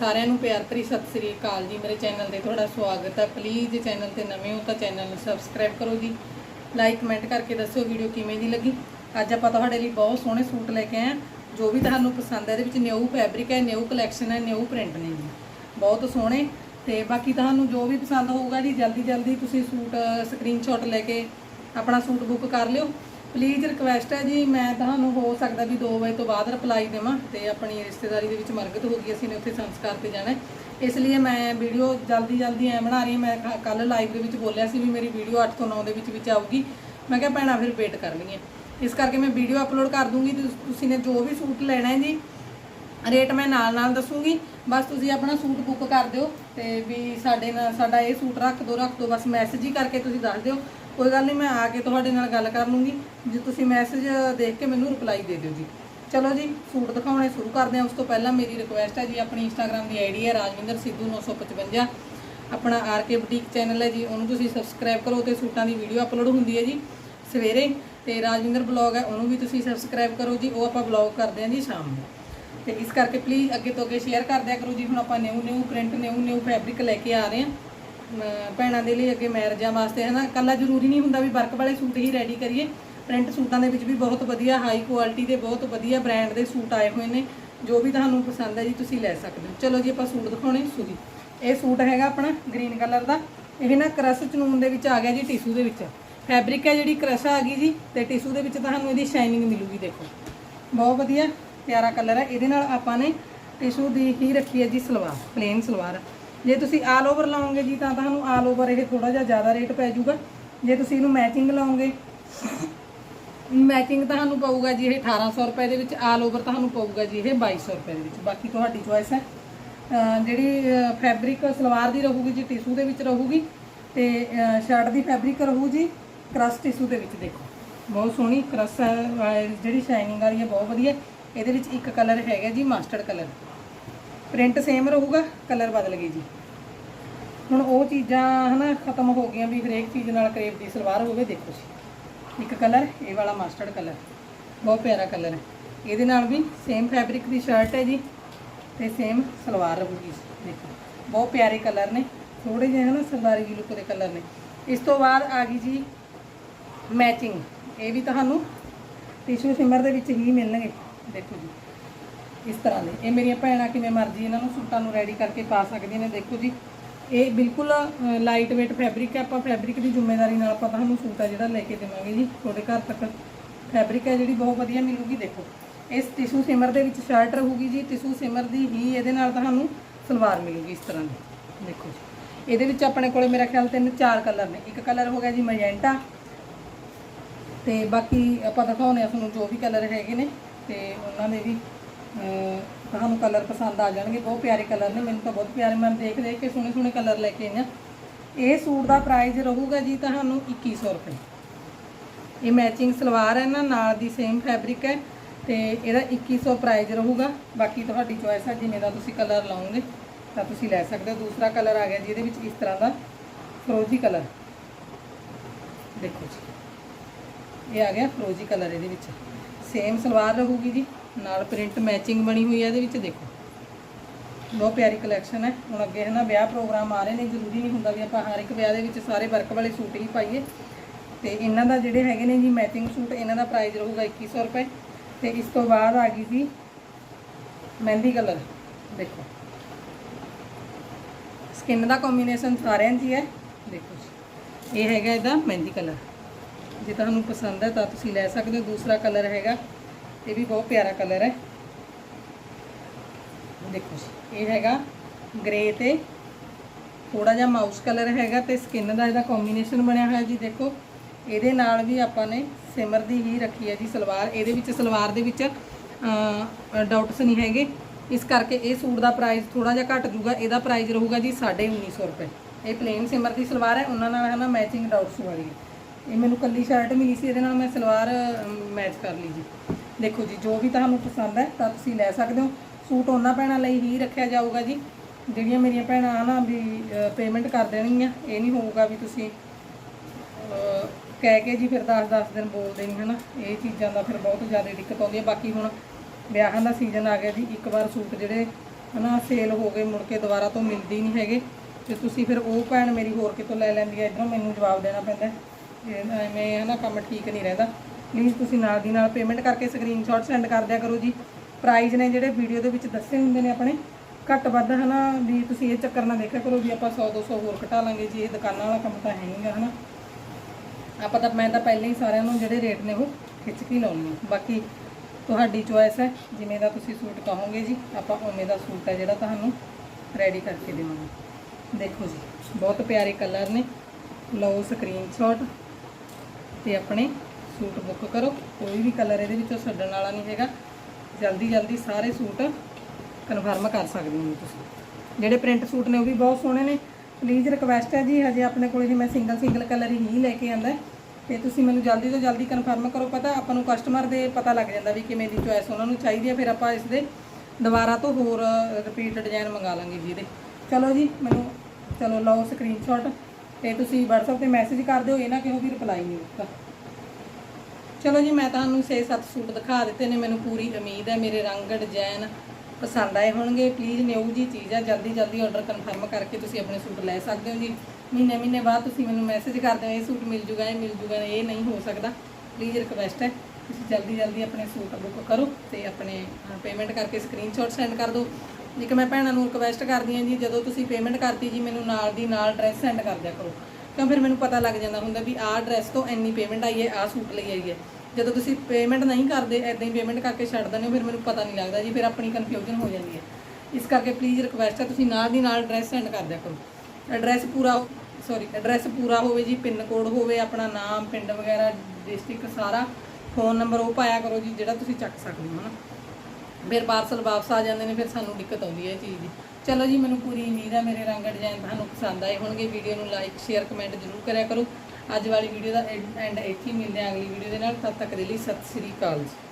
ਸਾਰਿਆਂ ਨੂੰ ਪਿਆਰ ਭਰੀ ਸਤਿ ਸ੍ਰੀ ਅਕਾਲ ਜੀ। ਮੇਰੇ ਚੈਨਲ ਤੇ ਤੁਹਾਡਾ ਸਵਾਗਤ ਹੈ। ਪਲੀਜ਼ ਚੈਨਲ ਤੇ ਨਵੇਂ ਹੋ ਤਾਂ ਚੈਨਲ ਨੂੰ ਸਬਸਕ੍ਰਾਈਬ ਕਰੋ ਜੀ। ਲਾਈਕ, ਕਮੈਂਟ ਕਰਕੇ ਦੱਸਿਓ ਵੀਡੀਓ ਕਿਵੇਂ ਦੀ ਲੱਗੀ। ਅੱਜ ਆਪਾਂ ਤੁਹਾਡੇ ਲਈ ਬਹੁਤ ਸੋਹਣੇ ਸੂਟ ਲੈ ਕੇ ਆਏ ਹਾਂ। ਜੋ ਵੀ ਤੁਹਾਨੂੰ ਪਸੰਦ ਹੈ, ਇਹਦੇ ਵਿੱਚ ਨਿਊ ਫੈਬਰਿਕ ਹੈ, ਨਿਊ ਕਲੈਕਸ਼ਨ ਹੈ, ਨਿਊ ਪ੍ਰਿੰਟ ਨੇ ਜੀ। ਬਹੁਤ ਸੋਹਣੇ। ਤੇ ਬਾਕੀ ਤੁਹਾਨੂੰ ਜੋ ਵੀ ਪਸੰਦ ਹੋਊਗਾ ਜੀ ਜਲਦੀ ਜਲਦੀ ਤੁਸੀਂ ਸੂਟ ਸਕਰੀਨਸ਼ਾਟ ਲੈ ਕੇ ਆਪਣਾ ਸੂਟ ਬੁੱਕ ਕਰ ਲਿਓ। ਪਲੀਜ਼ ਰਿਕਵੈਸਟ ਹੈ ਜੀ, ਮੈਂ ਤੁਹਾਨੂੰ ਹੋ ਸਕਦਾ ਵੀ 2 ਵਜੇ ਤੋਂ ਬਾਅਦ ਰਿਪਲਾਈ ਦੇਵਾਂ ਤੇ ਆਪਣੀ ਰਿਸ਼ਤੇਦਾਰੀ ਦੇ ਵਿੱਚ ਮਰਗਤ ਹੋ ਗਈ, ਅਸੀਂ ਨੇ ਉੱਥੇ ਸੰਸਕਾਰ ਤੇ ਜਾਣਾ ਇਸ ਲਈ ਮੈਂ ਵੀਡੀਓ ਜਲਦੀ ਜਲਦੀ ਐ ਬਣਾ ਰਹੀ ਹਾਂ, ਮੈਂ ਕੱਲ ਲਾਈਵ ਦੇ ਵਿੱਚ ਬੋਲਿਆ ਸੀ ਵੀ ਮੇਰੀ ਵੀਡੀਓ 8 ਤੋਂ 9 ਦੇ ਵਿੱਚ ਵਿੱਚ ਆਊਗੀ। ਮੈਂ ਕਿਹਾ, ਭੈਣਾ, ਫਿਰ ਵੇਟ ਕਰਨੀ ਹੈ। ਇਸ ਕਰਕੇ ਮੈਂ ਵੀਡੀਓ ਅਪਲੋਡ ਕਰ ਦੂੰਗੀ ਤੁਸੀਂ ਨੇ ਜੋ ਵੀ ਸੂਟ ਲੈਣਾ ਹੈ ਜੀ ਰੇਟ ਮੈਂ ਨਾਲ ਨਾਲ ਦੱਸੂਗੀ। ਬਸ ਤੁਸੀਂ ਆਪਣਾ ਸੂਟ ਬੁੱਕ ਕਰ ਦਿਓ ਤੇ ਵੀ ਸਾਡੇ ਨਾਲ ਸਾਡਾ ਇਹ ਸੂਟ ਰੱਖ ਦਿਓ ਰੱਖ ਦਿਓ ਬਸ ਮੈਸੇਜ ਹੀ ਕਰਕੇ ਤੁਸੀਂ ਦੱਸ ਦਿਓ। ਕੋਈ ਗੱਲ ਨਹੀਂ, ਮੈਂ ਆ ਕੇ ਤੁਹਾਡੇ ਨਾਲ ਗੱਲ ਕਰ ਲੂੰਗੀ। ਜੇ ਤੁਸੀਂ ਮੈਸੇਜ ਦੇਖ ਕੇ ਮੈਨੂੰ ਰਿਪਲਾਈ ਦੇ ਦਿਓ ਜੀ। ਚਲੋ ਜੀ, ਸੂਟ ਦਿਖਾਉਣੇ ਸ਼ੁਰੂ ਕਰਦੇ ਹਾਂ। ਉਸ ਤੋਂ ਪਹਿਲਾਂ ਮੇਰੀ ਰਿਕੁਐਸਟ ਹੈ ਜੀ, ਆਪਣੀ ਇੰਸਟਾਗ੍ਰam ਦੀ ਆਈਡੀ ਹੈ ਰਾਜਵਿੰਦਰ ਸਿੱਧੂ 955 ਆਪਣਾ ਆਰਕੇ ਬੁਟੀਕ ਚੈਨਲ ਹੈ ਜੀ, ਉਹਨੂੰ ਤੁਸੀਂ ਸਬਸਕ੍ਰਾਈਬ ਕਰੋ ਤੇ ਸੂਟਾਂ ਦੀ ਵੀਡੀਓ ਅਪਲੋਡ ਹੁੰਦੀ ਹੈ ਜੀ ਸਵੇਰੇ। ਤੇ ਰਾਜਵਿੰਦਰ ਬਲੌਗ ਹੈ, ਉਹਨੂੰ ਵੀ ਤੁਸੀਂ ਸਬਸਕ੍ਰਾਈਬ ਕਰੋ ਜੀ, ਉਹ ਆਪਾਂ ਬਲੌਗ ਕਰਦੇ ਹਾਂ ਜੀ ਸ਼ਾਮ ਨੂੰ। ਤੇ ਇਸ ਕਰਕੇ ਪਲੀਜ਼ ਅੱਗੇ ਤੋਂ ਅੱਗੇ ਸ਼ੇਅਰ ਕਰਦਿਆ ਕਰੋ ਜੀ। ਹੁਣ ਆਪਾਂ new new print new new fabric ਲੈ ਕੇ ਆ ਰਹੇ ਹਾਂ। ਭੈਣਾਂ ਦੇ ਲਈ ਅੱਗੇ ਮੈਰਿਜਾਂ ਵਾਸਤੇ ਹੈ ਨਾ ਕੱਲਾ ਜ਼ਰੂਰੀ ਨਹੀਂ ਹੁੰਦਾ ਵੀ ਵਰਕ ਵਾਲੇ ਸੂਟ ਹੀ ਰੈਡੀ ਕਰੀਏ। ਪ੍ਰਿੰਟ ਸੂਟਾਂ ਦੇ ਵਿੱਚ ਵੀ ਬਹੁਤ ਵਧੀਆ ਹਾਈ ਕੁਆਲਿਟੀ ਦੇ ਬਹੁਤ ਵਧੀਆ ਬ੍ਰਾਂਡ ਦੇ ਸੂਟ ਆਏ ਹੋਏ ਨੇ, ਜੋ ਵੀ ਤੁਹਾਨੂੰ ਪਸੰਦ ਹੈ ਜੀ, ਤੁਸੀਂ ਲੈ ਸਕਦੇ ਹੋ। ਚਲੋ ਜੀ, ਆਪਾਂ ਸੂਟ ਦਿਖਾਉਣੇ ਸ਼ੁਰੂ ਇਹ ਸੂਟ ਹੈਗਾ ਆਪਣਾ ਗ੍ਰੀਨ ਕਲਰ ਦਾ। ਇਹ ਨਾ ਕਰਸ ਚਨੂਨ ਦੇ ਵਿੱਚ ਆ ਗਿਆ ਜੀ ਟਿਸ਼ੂ ਦੇ ਵਿੱਚ। ਫੈਬਰਿਕ ਹੈ ਜਿਹੜੀ, ਕਰਸ ਆ ਗਈ ਜੀ, ਤੇ ਟਿਸ਼ੂ ਦੇ ਵਿੱਚ ਤੁਹਾਨੂੰ ਇਹਦੀ ਸ਼ਾਈਨਿੰਗ ਮਿਲੂਗੀ, ਦੇਖੋ। ਬਹੁਤ ਵਧੀਆ, ਪਿਆਰਾ ਕਲਰ ਹੈ। ਇਹਦੇ ਨਾਲ ਆਪਾਂ ਨੇ ਟਿਸ਼ੂ ਦੀ ਹੀ ਰੱਖੀ ਹੈ ਜੀ ਸਲਵਾਰ ਪਲੇਨ ਸਲਵਾਰ। ਜੇ ਤੁਸੀਂ ਆਲ ਓਵਰ ਲਾਓਗੇ ਜੀ, ਤਾਂ ਤੁਹਾਨੂੰ ਆਲ ਓਵਰ ਇਹ ਥੋੜਾ ਜਿਹਾ ਜ਼ਿਆਦਾ ਰੇਟ ਪੈ ਜਾਊਗਾ। ਜੇ ਤੁਸੀਂ ਇਹਨੂੰ ਮੈਚਿੰਗ ਲਾਓਗੇ ਮੈਚਿੰਗ ਤੁਹਾਨੂੰ ਪਊਗਾ ਜੀ, ਇਹ 1800 ਰੁਪਏ ਦੇ ਵਿੱਚ ਆਲ ਓਵਰ ਤੁਹਾਨੂੰ ਪਊਗਾ ਜੀ, ਇਹ 2200 ਰੁਪਏ ਦੇ ਵਿੱਚ। ਬਾਕੀ ਤੁਹਾਡੀ ਚੋਇਸ ਹੈ। ਜਿਹੜੀ ਫੈਬਰਿਕ ਸਲਵਾਰ ਦੀ ਰਹੂਗੀ ਜੀ ਟਿਸ਼ੂ ਦੇ ਵਿੱਚ ਰਹੂਗੀ ਤੇ ਸ਼ਰਟ ਦੀ ਫੈਬਰਿਕ ਰਹੂ ਜੀ ਕ੍ਰਸ ਟਿਸ਼ੂ ਦੇ ਵਿੱਚ ਦੇਖੋ। ਬਹੁਤ ਸੋਹਣੀ ਕ੍ਰਸ ਜਿਹੜੀ ਸ਼ਾਈਨਿੰਗ ਵਾਲੀ ਹੈ, ਬਹੁਤ ਵਧੀਆ। ਇਹਦੇ ਵਿੱਚ ਇੱਕ ਕਲਰ ਹੈਗਾ ਜੀ ਮਾਸਟਰਡ ਕਲਰ ਪ੍ਰਿੰਟ ਸੇਮ ਰਹੂਗਾ ਕਲਰ ਬਦਲ ਗਈ ਜੀ। ਹੁਣ ਉਹ ਚੀਜ਼ਾਂ ਹਨਾ ਖਤਮ ਹੋ ਗਈਆਂ ਵੀ ਹਰੇਕ ਚੀਜ਼ ਨਾਲ ਕਰੇਪ ਦੀ ਸਲਵਾਰ ਹੋਵੇ, ਦੇਖੋ ਜੀ। ਇੱਕ ਕਲਰ ਇਹ ਵਾਲਾ ਮਾਸਟਰਡ ਕਲਰ ਬਹੁਤ ਪਿਆਰਾ ਕਲਰ ਹੈ। ਇਹਦੇ ਨਾਲ ਵੀ ਸੇਮ ਫੈਬਰਿਕ ਦੀ ਸ਼ਰਟ ਹੈ ਜੀ ਤੇ ਸੇਮ ਸਲਵਾਰ ਰਹੂਗੀ। ਦੇਖੋ, ਬਹੁਤ ਪਿਆਰੇ ਕਲਰ ਨੇ। ਥੋੜੇ ਜਿਹੇ ਹਨਾ ਸਰਦਾਰੀ ਜੀ ਲੁੱਕ ਦੇ ਕਲਰ ਨੇ। ਇਸ ਤੋਂ ਬਾਅਦ ਆ ਗਈ ਜੀ ਮੈਚਿੰਗ ਇਹ ਵੀ ਤੁਹਾਨੂੰ ਟਿਸ਼ੂ ਸਿਮਰ ਦੇ ਵਿੱਚ ਹੀ ਮਿਲਣਗੇ। ਦੇਖੋ ਜੀ। ਇਸ ਤਰ੍ਹਾਂ ਦੇ। ਇਹ ਮੇਰੀਆਂ ਭੈਣਾਂ ਕਿਵੇਂ ਮਰਜ਼ੀ ਇਹਨਾਂ ਨੂੰ ਸੂਟਾਂ ਨੂੰ ਰੈਡੀ ਕਰਕੇ ਪਾ ਸਕਦੀਆਂ ਨੇ, ਦੇਖੋ ਜੀ। ਇਹ ਬਿਲਕੁਲ ਲਾਈਟ weight ਫੈਬਰਿਕ ਹੈ, ਆਪਾਂ ਫੈਬਰਿਕ ਦੀ ਜ਼ਿੰਮੇਵਾਰੀ ਨਾਲ ਆਪਾਂ ਤੁਹਾਨੂੰ ਸੂਟ ਆ ਜਿਹੜਾ ਲੈ ਕੇ ਦੇਵਾਂਗੇ ਜੀ, ਤੁਹਾਡੇ ਘਰ ਤੱਕ। ਫੈਬਰਿਕ ਹੈ ਜਿਹੜੀ ਬਹੁਤ ਵਧੀਆ ਮਿਲੂਗੀ, ਦੇਖੋ। ਇਸ ਟਿਸ਼ੂ ਸਿਮਰ ਦੇ ਵਿੱਚ ਸ਼ਰਟ ਰਹੂਗੀ ਜੀ ਟਿਸ਼ੂ ਸਿਮਰ ਦੀ ਹੀ ਇਹਦੇ ਨਾਲ ਤੁਹਾਨੂੰ ਸਲਵਾਰ ਮਿਲੂਗੀ ਇਸ ਤਰ੍ਹਾਂ ਦੀ। ਦੇਖੋ ਜੀ। ਇਹਦੇ ਵਿੱਚ ਆਪਣੇ ਕੋਲੇ ਮੇਰਾ ਖਿਆਲ ਤਿੰਨ ਚਾਰ ਕਲਰ ਨੇ। ਇੱਕ ਕਲਰ ਹੋ ਗਿਆ ਜੀ ਮੈਜੈਂਟਾ ਤੇ ਬਾਕੀ ਆਪਾਂ ਦਿਖਾਉਣੇ ਆ ਤੁਹਾਨੂੰ ਜੋ ਵੀ ਕਲਰ ਹੈਗੇ ਨੇ ਤੇ ਉਹਨਾਂ ਦੇ ਵੀ ਤੁਹਾਨੂੰ ਕਲਰ ਪਸੰਦ ਆ ਜਾਣਗੇ, ਬਹੁਤ ਪਿਆਰੇ ਕਲਰ ਨੇ, ਮੈਨੂੰ ਤਾਂ ਬਹੁਤ ਪਿਆਰੇ, ਮੈਂ ਦੇਖ ਦੇਖ ਕੇ ਸੋਹਣੇ ਸੋਹਣੇ ਕਲਰ ਲੈ ਕੇ ਆਈ ਹਾਂ। ਇਹ ਸੂਟ ਦਾ ਪ੍ਰਾਈਸ ਰਹੂਗਾ ਜੀ ਤੁਹਾਨੂੰ 2100 ਰੁਪਏ। ਇਹ ਮੈਚਿੰਗ ਸਲਵਾਰ ਹੈ ਨਾ, ਨਾਲ ਦੀ ਸੇਮ ਫੈਬਰਿਕ ਹੈ, ਤੇ ਇਹਦਾ 2100 ਪ੍ਰਾਈਸ ਰਹੂਗਾ। ਬਾਕੀ ਤੁਹਾਡੀ ਚੋਇਸ ਹੈ ਜਿਵੇਂ ਦਾ ਤੁਸੀਂ ਕਲਰ ਲਾਓਗੇ, ਤਾਂ ਤੁਸੀਂ ਲੈ ਸਕਦੇ ਹੋ। ਦੂਸਰਾ ਕਲਰ ਆ ਗਿਆ ਜੀ, ਇਹਦੇ ਵਿੱਚ ਇਸ ਤਰ੍ਹਾਂ ਦਾ ਫਰੋਜ਼ੀ ਕਲਰ ਦੇਖੋ ਜੀ, ਇਹ ਆ ਗਿਆ ਫਰੋਜ਼ੀ ਕਲਰ ਇਹਦੇ ਵਿੱਚ। ਸੇਮ ਸਲਵਾਰ ਰਹੂਗੀ ਜੀ। ਨਾਲ ਪ੍ਰਿੰਟ ਮੈਚਿੰਗ ਬਣੀ ਹੋਈ ਹੈ, ਇਹਦੇ ਵਿੱਚ ਦੇਖੋ। ਬਹੁਤ ਪਿਆਰੀ ਕਲੈਕਸ਼ਨ ਹੈ। ਹੁਣ ਅੱਗੇ ਹੈ ਨਾ ਵਿਆਹ ਪ੍ਰੋਗਰਾਮ ਆ ਰਹੇ ਨੇ, ਜ਼ਰੂਰੀ ਨਹੀਂ ਹੁੰਦਾ ਵੀ ਆਪਾਂ ਹਰ ਇੱਕ ਵਿਆਹ ਦੇ ਵਿੱਚ ਸਾਰੇ ਵਰਕ ਵਾਲੇ ਸੂਟ ਹੀ ਪਾਈਏ। ਤੇ ਇਹਨਾਂ ਦਾ ਜਿਹੜੇ ਹੈਗੇ ਨੇ ਜੀ ਮੈਚਿੰਗ ਸੂਟ ਇਹਨਾਂ ਦਾ ਪ੍ਰਾਈਸ ਰਹੂਗਾ 2100 ਰੁਪਏ। ਤੇ ਇਸ ਤੋਂ ਬਾਅਦ ਆ ਗਈ ਜੀ ਮਹਿੰਦੀ ਕਲਰ। ਦੇਖੋ। ਸਕਿਨ ਦਾ ਕੰਬੀਨੇਸ਼ਨ ਸਾਰਿਆਂ 'ਚ ਹੀ ਹੈ। ਦੇਖੋ ਜੀ। ਇਹ ਹੈਗਾ ਇਹਦਾ ਮਹਿੰਦੀ ਕਲਰ। ਜੇ ਤੁਹਾਨੂੰ ਪਸੰਦ ਹੈ ਤਾਂ ਤੁਸੀਂ ਲੈ ਸਕਦੇ ਹੋ। ਦੂਸਰਾ ਕਲਰ ਹੈਗਾ ਇਹ ਵੀ ਬਹੁਤ ਪਿਆਰਾ ਕਲਰ ਹੈ। ਦੇਖੋ ਜੀ, ਇਹ ਹੈਗਾ ਗ੍ਰੇ ਤੇ ਥੋੜਾ ਜਿਹਾ ਮਾਊਸ ਕਲਰ ਹੈਗਾ ਤੇ ਸਕਿਨ ਦਾ ਇਹਦਾ ਕੰਬੀਨੇਸ਼ਨ ਬਣਿਆ ਹੋਇਆ ਜੀ, ਦੇਖੋ। ਇਹਦੇ ਨਾਲ ਵੀ ਆਪਾਂ ਨੇ ਸਿਮਰ ਦੀ ਹੀ ਰੱਖੀ ਹੈ ਜੀ ਸਲਵਾਰ। ਇਹਦੇ ਵਿੱਚ ਸਲਵਾਰ ਦੇ ਵਿੱਚ ਡਾਊਟਸ ਨਹੀਂ ਹੈਗੇ। ਇਸ ਕਰਕੇ ਇਹ ਸੂਟ ਦਾ ਪ੍ਰਾਈਸ ਥੋੜਾ ਜਿਹਾ ਘੱਟ ਜੂਗਾ ਇਹਦਾ ਪ੍ਰਾਈਸ ਰਹੂਗਾ ਜੀ 1950 ਰੁਪਏ। ਇਹ ਪਲੇਨ ਸਿਮਰ ਦੀ ਸਲਵਾਰ ਹੈ। ਉਹਨਾਂ ਨਾਲ ਹੈ ਨਾ ਮੈਚਿੰਗ ਡਾਊਟਸ ਵਾਲੀ ਹੈ। ਇਹ ਮੈਨੂੰ ਕੱਲੀ ਸ਼ਰਟ ਮਿਲੀ ਸੀ, ਇਹਦੇ ਨਾਲ ਮੈਂ ਸਲਵਾਰ ਮੈਚ ਕਰ ਲਈ ਜੀ। ਦੇਖੋ ਜੀ, ਜੋ ਵੀ ਤੁਹਾਨੂੰ ਪਸੰਦ ਹੈ, ਤਾਂ ਤੁਸੀਂ ਲੈ ਸਕਦੇ ਹੋ। ਸੂਟ ਉਹਨਾਂ ਭੈਣਾਂ ਲਈ ਹੀ ਰੱਖਿਆ ਜਾਊਗਾ ਜੀ। ਜਿਹੜੀਆਂ ਮੇਰੀਆਂ ਭੈਣਾਂ ਆ ਨਾ ਵੀ ਪੇਮੈਂਟ ਕਰ ਦੇਣਗੀਆਂ, ਇਹ ਨਹੀਂ ਹੋਊਗਾ ਵੀ ਤੁਸੀਂ ਕਹਿ ਕੇ ਜੀ ਫਿਰ 10-10 ਦਿਨ ਬੋਲਦੇ ਨਹੀਂ ਹਨਾ। ਇਹ ਚੀਜ਼ਾਂ ਦਾ ਫਿਰ ਬਹੁਤ ਜ਼ਿਆਦਾ ਦਿੱਕਤ ਆਉਂਦੀ ਹੈ। ਬਾਕੀ ਹੁਣ ਵਿਆਹਾਂ ਦਾ ਸੀਜ਼ਨ ਆ ਗਿਆ ਜੀ। ਇੱਕ ਵਾਰ ਸੂਟ ਜਿਹੜੇ, ਹਨਾ ਸੇਲ ਹੋ ਗਏ, ਮੁੜ ਕੇ ਦੁਬਾਰਾ ਤੋਂ ਮਿਲਦੀ ਨਹੀਂ ਹੈਗੇ। ਤੇ ਤੁਸੀਂ ਫਿਰ ਉਹ ਭੈਣ ਮੇਰੀ ਹੋਰ ਕਿਤੋਂ ਲੈ ਲੈਂਦੀ ਹੈ। ਇਧਰੋਂ ਮੈਨੂੰ ਜਵਾਬ ਦੇਣਾ ਪੈਂਦਾ ਇਹ ਐਵੇਂ, ਹਨਾ, ਕੰਮ ਠੀਕ ਨਹੀਂ ਰਹਿੰਦਾ। ਪਲੀਜ਼ ਤੁਸੀਂ ਨਾਲ ਦੀ ਨਾਲ ਪੇਮੈਂਟ ਕਰਕੇ ਸਕਰੀਨਸ਼ਾਟ ਸੈਂਡ ਕਰ ਦਿਆ ਕਰੋ ਜੀ। ਪ੍ਰਾਈਜ਼ ਨੇ ਜਿਹੜੇ ਵੀਡੀਓ ਦੇ ਵਿੱਚ ਦੱਸੇ ਹੁੰਦੇ ਨੇ ਆਪਣੇ, ਘੱਟ ਵੱਧ ਹਨਾ ਵੀ ਤੁਸੀਂ ਇਹ ਚੱਕਰ ਨਾ ਦੇਖਿਆ ਕਰੋ ਵੀ ਆਪਾਂ 100 200 ਹੋਰ ਘਟਾ ਲਾਂਗੇ ਜੀ, ਇਹ ਦੁਕਾਨਾਂ ਵਾਲਾ ਕੰਮ ਤਾਂ ਹੈ ਨਹੀਂਗਾ ਹਨਾ। ਆਪਾਂ ਤਾਂ ਮੈਂ ਤਾਂ ਪਹਿਲਾਂ ਹੀ ਸਾਰਿਆਂ ਨੂੰ ਜਿਹੜੇ ਰੇਟ ਨੇ ਉਹ ਖਿੱਚ ਕੇ ਹੀ ਲਾਉਣੀ ਬਾਕੀ ਤੁਹਾਡੀ ਚੋਇਸ ਹੈ, ਜਿਵੇਂ ਦਾ ਤੁਸੀਂ ਸੂਟ ਕਹੋਗੇ ਜੀ, ਆਪਾਂ ਉਵੇਂ ਦਾ ਸੂਟ ਹੈ ਜਿਹੜਾ ਤੁਹਾਨੂੰ ਰੈਡੀ ਕਰਕੇ ਦੇਵਾਂਗੇ। ਦੇਖੋ ਜੀ, ਬਹੁਤ ਪਿਆਰੇ ਕਲਰ ਨੇ। ਲਓ ਸਕਰੀਨਸ਼ਾਟ ਤੇ ਆਪਣੇ ਸੂਟ ਬੁੱਕ ਕਰੋ। ਕੋਈ ਵੀ ਕਲਰ ਇਹਦੇ ਵਿੱਚੋਂ ਛੱਡਣ ਵਾਲਾ ਨਹੀਂ ਹੈਗਾ। ਜਲਦੀ ਜਲਦੀ ਸਾਰੇ ਸੂਟ ਕਨਫਰਮ ਕਰ ਸਕਦੇ ਹੋ ਤੁਸੀਂ। ਜਿਹੜੇ ਪ੍ਰਿੰਟ ਸੂਟ ਨੇ ਉਹ ਵੀ ਬਹੁਤ ਸੋਹਣੇ ਨੇ। ਪਲੀਜ਼ ਰਿਕਵੈਸਟ ਹੈ ਜੀ, ਹਜੇ ਆਪਣੇ ਕੋਲ ਜੀ ਮੈਂ ਸਿੰਗਲ ਸਿੰਗਲ ਕਲਰ ਹੀ ਲੈ ਕੇ ਆਂਦਾ। ਤੇ ਤੁਸੀਂ ਮੈਨੂੰ ਜਲਦੀ ਤੋਂ ਜਲਦੀ ਕਨਫਰਮ ਕਰੋ, ਪਤਾ ਆਪਾਂ ਨੂੰ ਕਸਟਮਰ ਦੇ ਪਤਾ ਲੱਗ ਜਾਂਦਾ ਵੀ ਕਿਵੇਂ ਦੀ ਚੋਇਸ ਉਹਨਾਂ ਨੂੰ ਚਾਹੀਦੀ ਹੈ। ਫਿਰ ਆਪਾਂ ਇਸ ਦੇ ਦੁਬਾਰਾ ਤੋਂ ਹੋਰ ਰਿਪੀਟ ਡਿਜ਼ਾਈਨ ਮੰਗਾ ਲਾਂਗੇ ਜੀ ਇਹਦੇ। ਚਲੋ ਜੀ, ਮੈਨੂੰ ਚਲੋ ਲਓ ਸਕਰੀਨਸ਼ਾਟ ਤੇ ਤੁਸੀਂ WhatsApp ਤੇ ਮੈਸੇਜ ਕਰ ਦਿਓ, ਇਹ ਨਾ ਕਿਹੋ ਵੀ ਰਿਪਲਾਈ ਨਹੀਂ ਦਿੱਤਾ। ਚਲੋ ਜੀ, ਮੈਂ ਤੁਹਾਨੂੰ 6-7 ਸੂਟ ਦਿਖਾ ਦਿੱਤੇ ਨੇ, ਮੈਨੂੰ ਪੂਰੀ ਉਮੀਦ ਹੈ, ਮੇਰੇ ਰੰਗ ਡਿਜ਼ਾਈਨ ਪਸੰਦ ਆਏ ਹੋਣਗੇ। ਪਲੀਜ਼ ਨਿਊ ਜੀ ਚੀਜ਼ ਹੈ ਜਲਦੀ ਜਲਦੀ ਆਰਡਰ ਕਨਫਰਮ ਕਰਕੇ ਤੁਸੀਂ ਆਪਣੇ ਸੂਟ ਲੈ ਸਕਦੇ ਹੋ ਜੀ। ਮਹੀਨੇ ਮਹੀਨੇ ਬਾਅਦ ਤੁਸੀਂ ਮੈਨੂੰ ਮੈਸੇਜ ਕਰਦੇ ਹੋ, ਇਹ ਸੂਟ ਮਿਲ ਜੂਗਾ, ਇਹ ਮਿਲ ਜੂਗਾ, ਇਹ ਨਹੀਂ ਹੋ ਸਕਦਾ। ਪਲੀਜ਼ ਰਿਕਵੈਸਟ ਹੈ, ਤੁਸੀਂ ਜਲਦੀ ਜਲਦੀ ਆਪਣੇ ਸੂਟ ਬੁੱਕ ਕਰੋ ਤੇ ਆਪਣੇ ਪੇਮੈਂਟ ਕਰਕੇ ਸਕਰੀਨਸ਼ਾਟ ਸੈਂਡ ਕਰ ਦਿਓ। ਇੱਕ ਮੈਂ ਭੈਣਾਂ ਨੂੰ ਰਿਕਵੈਸਟ ਕਰਦੀ ਹਾਂ ਜੀ, ਜਦੋਂ ਤੁਸੀਂ ਪੇਮੈਂਟ ਕਰਤੀ ਜੀ, ਮੈਨੂੰ ਨਾਲ ਦੀ ਨਾਲ ਡਰੈਸ ਸੈਂਡ ਕਰ ਦਿਆ ਕਰੋ। ਤਾਂ ਫਿਰ ਮੈਨੂੰ ਪਤਾ ਲੱਗ ਜਾਂਦਾ ਹੁੰਦਾ ਵੀ ਆਹ ਡਰੈਸ ਤੋਂ ਇੰਨੀ ਪੇਮੈਂਟ ਆਈ ਹੈ, ਆਹ ਸੂਟ ਲਈ ਆਈ ਹੈ। ਜਦੋਂ ਤੁਸੀਂ ਪੇਮੈਂਟ ਨਹੀਂ ਕਰਦੇ ਐਦਾਂ ਹੀ ਪੇਮੈਂਟ ਕਰਕੇ ਛੱਡ ਦਿੰਦੇ ਹੋ, ਫਿਰ ਮੈਨੂੰ ਪਤਾ ਨਹੀਂ ਲੱਗਦਾ ਜੀ, ਫਿਰ ਆਪਣੀ ਕਨਫਿਊਜ਼ਨ ਹੋ ਜਾਂਦੀ ਹੈ। ਇਸ ਕਰਕੇ ਪਲੀਜ਼ ਰਿਕੁਐਸਟ ਹੈ, ਤੁਸੀਂ ਨਾਲ ਦੀ ਨਾਲ ਐਡਰੈਸ ਸੈਂਡ ਕਰ ਦਿਆ ਕਰੋ। ਐਡਰੈਸ ਪੂਰਾ ਸੌਰੀ ਐਡਰੈਸ ਪੂਰਾ ਹੋਵੇ ਜੀ ਪਿੰਨ ਕੋਡ ਹੋਵੇ, ਆਪਣਾ ਨਾਮ, ਪਿੰਡ ਵਗੈਰਾ ਡਿਸਟ੍ਰਿਕਟ ਸਾਰਾ ਫੋਨ ਨੰਬਰ ਉਹ ਪਾਇਆ ਕਰੋ ਜੀ, ਜਿਹੜਾ ਤੁਸੀਂ ਚੱਕ ਸਕਦੇ ਹੋ, ਹਨਾ? ਫਿਰ ਪਾਰਸਲ ਵਾਪਸ ਆ ਜਾਂਦੇ ਨੇ, ਫਿਰ ਸਾਨੂੰ ਦਿੱਕਤ ਆਉਂਦੀ ਹੈ ਇਹ ਚੀਜ਼ ਦੀ। ਚਲੋ ਜੀ, ਮੈਨੂੰ ਪੂਰੀ ਉਮੀਦ ਹੈ, ਮੇਰੇ ਰੰਗ ਡਿਜ਼ਾਈਨ ਤੁਹਾਨੂੰ ਪਸੰਦ ਆਏ ਹੋਣਗੇ। ਵੀਡੀਓ ਨੂੰ ਲਾਈਕ ਸ਼ੇਅਰ ਕਮੈਂਟ ਜ਼ਰੂਰ ਕਰਿਆ ਕਰੋ। ਅੱਜ ਵਾਲੀ ਵੀਡੀਓ ਦਾ ਐਂਡ ਇੱਥੇ ਹੀ ਮਿਲਦੇ ਹਾਂ ਅਗਲੀ ਵੀਡੀਓ ਦੇ ਨਾਲ। ਤਦ ਤੱਕ ਦੇ ਲਈ ਸਤਿ ਸ੍ਰੀ ਅਕਾਲ ਜੀ।